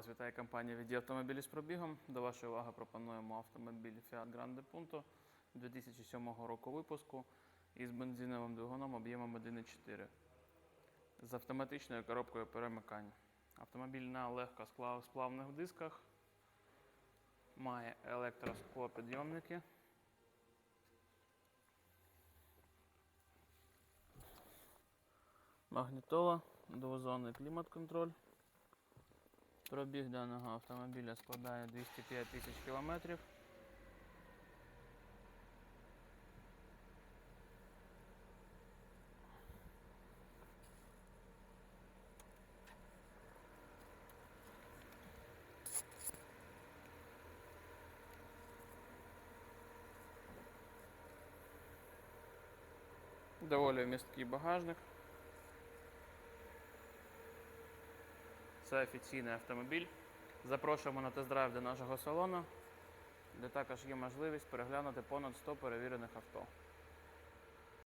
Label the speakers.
Speaker 1: Вас вітає компанія від автомобілі з пробігом. До вашої уваги пропонуємо автомобіль Fiat Grande Punto 2007 року випуску із бензиновим двигуном об'ємом 1,4 з автоматичною коробкою перемикань. Автомобіль на легкосплавних дисках, має електросклопідйомники. Магнітола, двозонний клімат-контроль. Пробіг даного автомобіля складає 205 тисяч кілометрів. Доволі місткий багажник. Це офіційний автомобіль. Запрошуємо на тест-драйв до нашого салону, де також є можливість переглянути понад 100 перевірених авто.